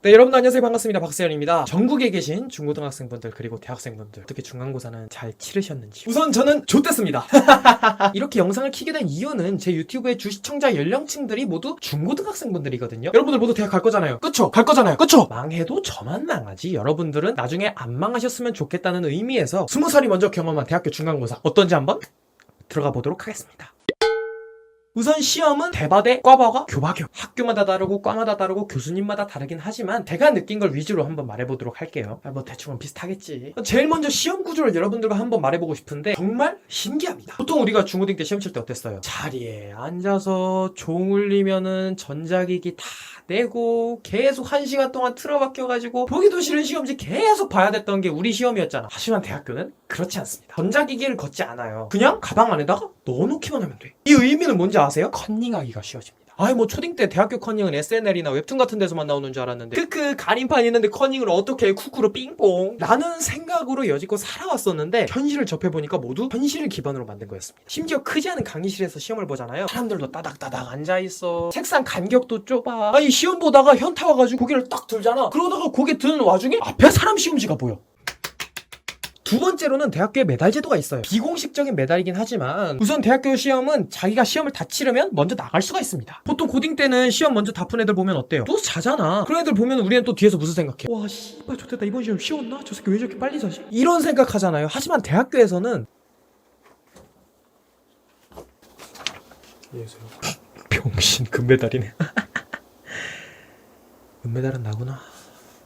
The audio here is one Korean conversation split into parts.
네, 여러분 안녕하세요. 반갑습니다. 박세현입니다. 전국에 계신 중고등학생분들 그리고 대학생분들 어떻게 중간고사는 잘 치르셨는지 우선 저는 좋댔습니다. 이렇게 영상을 키게 된 이유는 제 유튜브의 주시청자 연령층들이 모두 중고등학생분들이거든요. 여러분들 모두 대학 갈 거잖아요. 그쵸? 갈 거잖아요. 그쵸? 망해도 저만 망하지. 여러분들은 나중에 안 망하셨으면 좋겠다는 의미에서 스무 살이 먼저 경험한 대학교 중간고사 어떤지 한번 들어가 보도록 하겠습니다. 우선 시험은 대바대, 과바가 교바교. 학교마다 다르고 과마다 다르고 교수님마다 다르긴 하지만 제가 느낀 걸 위주로 한번 말해보도록 할게요. 아, 뭐 대충은 비슷하겠지. 제일 먼저 시험 구조를 여러분들과 한번 말해보고 싶은데 정말 신기합니다. 보통 우리가 중고등 때 시험 칠 때 어땠어요? 자리에 앉아서 종 울리면은 전자기기 다 내고 계속 한 시간 동안 틀어박혀가지고 보기도 싫은 시험지 계속 봐야 됐던 게 우리 시험이었잖아. 하지만 대학교는 그렇지 않습니다. 전자기기를 걷지 않아요. 그냥 가방 안에다가 넣어놓기만 하면 돼. 이 의미는 뭔지 아 세요? 컨닝하기가 쉬워집니다. 아이 뭐 초딩 때 대학교 컨닝은 SNL이나 웹툰 같은 데서만 나오는 줄 알았는데 크크 가림판 있는데 컨닝을 어떻게 해? 쿠쿠로 삥뽕. 라는 생각으로 여지껏 살아왔었는데 현실을 접해보니까 모두 현실을 기반으로 만든 거였습니다. 심지어 크지 않은 강의실에서 시험을 보잖아요. 사람들도 따닥따닥 앉아있어. 책상 간격도 좁아. 아이 시험 보다가 현타 와가지고 고개를 딱 들잖아. 그러다가 고개 드는 와중에 앞에 사람 시험지가 보여 두 번째로는 대학교에 메달 제도가 있어요. 비공식적인 메달이긴 하지만 우선 대학교 시험은 자기가 시험을 다 치르면 먼저 나갈 수가 있습니다. 보통 고딩 때는 시험 먼저 다 푼 애들 보면 어때요? 또 자잖아. 그런 애들 보면 우리는 또 뒤에서 무슨 생각해? 와 씨발 좋겠다 이번 시험 쉬웠나? 저 새끼 왜 저렇게 빨리 자지? 이런 생각하잖아요. 하지만 대학교에서는 안녕하세요. 병신 금메달이네. 은메달은 나구나.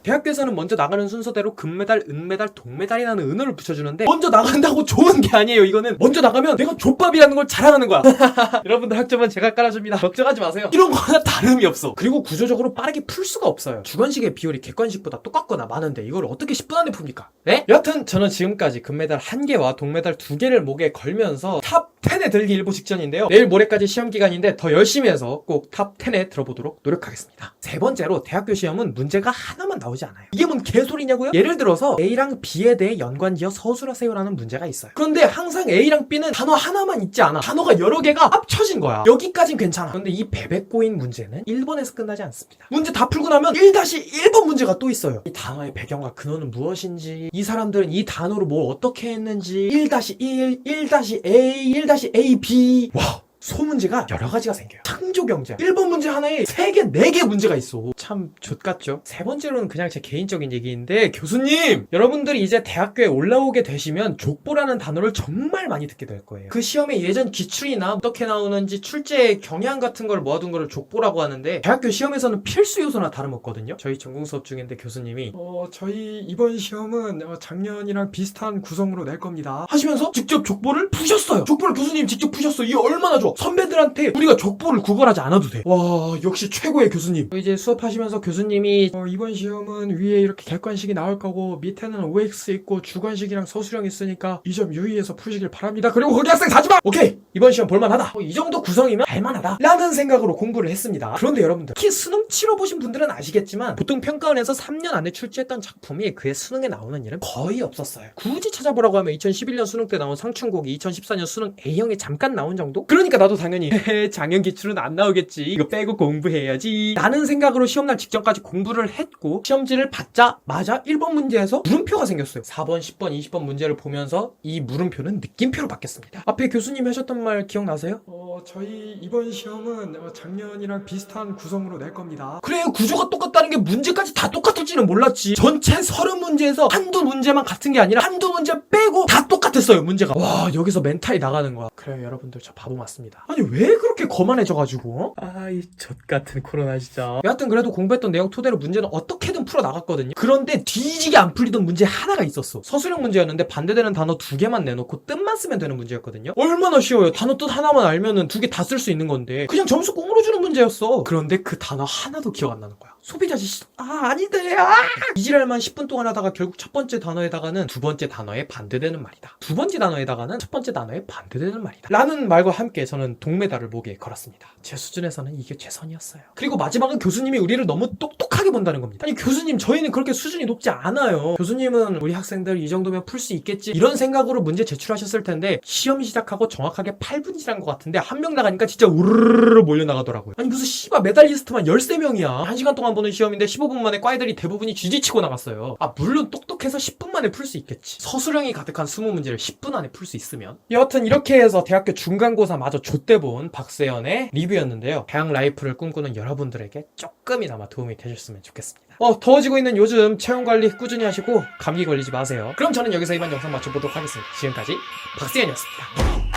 대학교에서는 먼저 나가는 순서대로 금메달, 은메달, 동메달이라는 은어를 붙여주는데 먼저 나간다고 좋은 게 아니에요. 이거는 먼저 나가면 내가 족밥이라는 걸 자랑하는 거야. 여러분들 학점은 제가 깔아줍니다. 걱정하지 마세요. 이런 거 하나 다름이 없어. 그리고 구조적으로 빠르게 풀 수가 없어요. 주관식의 비율이 객관식보다 똑같거나 많은데 이걸 어떻게 10분 안에 풉니까? 네? 여하튼 저는 지금까지 금메달 1개와 동메달 2개를 목에 걸면서 탑 10에 들기 일보 직전인데요. 내일 모레까지 시험 기간인데 더 열심히 해서 꼭 탑 10에 들어보도록 노력하겠습니다. 세 번째로 대학교 시험은 문제가 하나만 나오 지 않아요. 이게 뭔 개소리냐고요? 예를 들어서 A랑 B에 대해 연관지어 서술하세요라는 문제가 있어요. 그런데 항상 A랑 B는 단어 하나만 있지 않아. 단어가 여러 개가 합쳐진 거야. 여기까진 괜찮아. 그런데 이 베베꼬인 문제는 1번에서 끝나지 않습니다. 문제 다 풀고 나면 1-1번 문제가 또 있어요. 이 단어의 배경과 근원은 무엇인지, 이 사람들은 이 단어로 뭘 어떻게 했는지, 1-1, 1-A, 1-AB. 와. 소문제가 여러 가지가 생겨요. 창조 경제. 1번 문제 하나에 3개, 4개 문제가 있어. 참 좆같죠? 세 번째로는 그냥 제 개인적인 얘기인데, 교수님! 여러분들이 이제 대학교에 올라오게 되시면 족보라는 단어를 정말 많이 듣게 될 거예요. 그 시험에 예전 기출이나 어떻게 나오는지 출제 경향 같은 걸 모아둔 거를 족보라고 하는데, 대학교 시험에서는 필수 요소나 다름없거든요? 저희 전공 수업 중인데 교수님이, 어, 저희 이번 시험은 어, 작년이랑 비슷한 구성으로 낼 겁니다. 하시면서 직접 족보를 푸셨어요. 족보를 교수님 직접 푸셨어요. 이게 얼마나 좋아. 선배들한테 우리가 족보를 구걸하지 않아도 돼. 와, 역시 최고의 교수님. 이제 수업하시면서 교수님이 어, 이번 시험은 위에 이렇게 객관식이 나올 거고 밑에는 OX 있고 주관식이랑 서술형 있으니까 이 점 유의해서 푸시길 바랍니다. 그리고 거기 학생 가지 마. 오케이. 이번 시험 볼만하다. 어, 이 정도 구성이면 할만하다. 라는 생각으로 공부를 했습니다. 그런데 여러분들 특히 수능 치러 보신 분들은 아시겠지만 보통 평가원에서 3년 안에 출제했던 작품이 그의 수능에 나오는 일은 거의 없었어요. 굳이 찾아보라고 하면 2011년 수능 때 나온 상춘곡이 2014년 수능 A형에 잠깐 나온 정도? 그러니까 나도 당연히 작년 기출은 안 나오겠지. 이거 빼고 공부해야지. 라는 생각으로 시험날 직전까지 공부를 했고 시험지를 받자마자 1번 문제에서 물음표가 생겼어요. 4번, 10번, 20번 문제를 보면서 이 물음표는 느낌표로 바뀌었습니다. 앞에 교수님이 하셨던 말 기억나세요? 어, 저희 이번 시험은 어, 작년이랑 비슷한 구성으로 낼 겁니다. 그래요. 구조가 똑같다는 게 문제까지 다 똑같을지는 몰랐지. 전체 30문제에서 한두 문제만 같은 게 아니라 한두 문제 빼고 다 똑같 았어요. 문제가. 와, 여기서 멘탈이 나가는 거야. 그래요, 여러분들. 저 바보 맞습니다. 아니, 왜 그렇게 거만해져가지고? 어? 아, 이 젖 같은 코로나 진짜. 여하튼 그래도 공부했던 내용 토대로 문제는 어떻게든 풀어 나갔거든요. 그런데 뒤지게 안 풀리던 문제 하나가 있었어. 서술형 문제였는데 반대되는 단어 두 개만 내놓고 뜻만 쓰면 되는 문제였거든요. 얼마나 쉬워요. 단어 뜻 하나만 알면은 두 개 다 쓸 수 있는 건데 그냥 점수 꽁으로 주는 문제였어. 그런데 그 단어 하나도 기억 안 나는 거야. 소비자 지시 아 아닌데 아 이지랄만 10분 동안 하다가 결국 첫 번째 단어에다가는 두 번째 단어에 반대되는 말이다. 두 번째 단어에다가는 첫 번째 단어에 반대되는 말이다. 라는 말과 함께 저는 동메달을 목에 걸었습니다. 제 수준에서는 이게 최선이었어요. 그리고 마지막은 교수님이 우리를 너무 똑똑하게 본다는 겁니다. 아니 교수님 저희는 그렇게 수준이 높지 않아요. 교수님은 우리 학생들 이 정도면 풀 수 있겠지 이런 생각으로 문제 제출하셨을 텐데 시험 시작하고 정확하게 8분 지난 것 같은데 한 명 나가니까 진짜 우르르르 몰려 나가더라고요. 아니 무슨 씨발 메달리스트만 13명이야. 한 시간 동안 15분만 보는 시험인데 15분 만에 과애들이 대부분이 쥐지치고 나갔어요. 아 물론 똑똑해서 10분 만에 풀 수 있겠지. 서술형이 가득한 20문제를 10분 안에 풀 수 있으면. 여하튼 이렇게 해서 대학교 중간고사 마저 좆대 본 박세연의 리뷰였는데요. 대학 라이프를 꿈꾸는 여러분들에게 조금이나마 도움이 되셨으면 좋겠습니다. 어 더워지고 있는 요즘 체온 관리 꾸준히 하시고 감기 걸리지 마세요. 그럼 저는 여기서 이만 영상 마쳐보도록 하겠습니다. 지금까지 박세연이었습니다.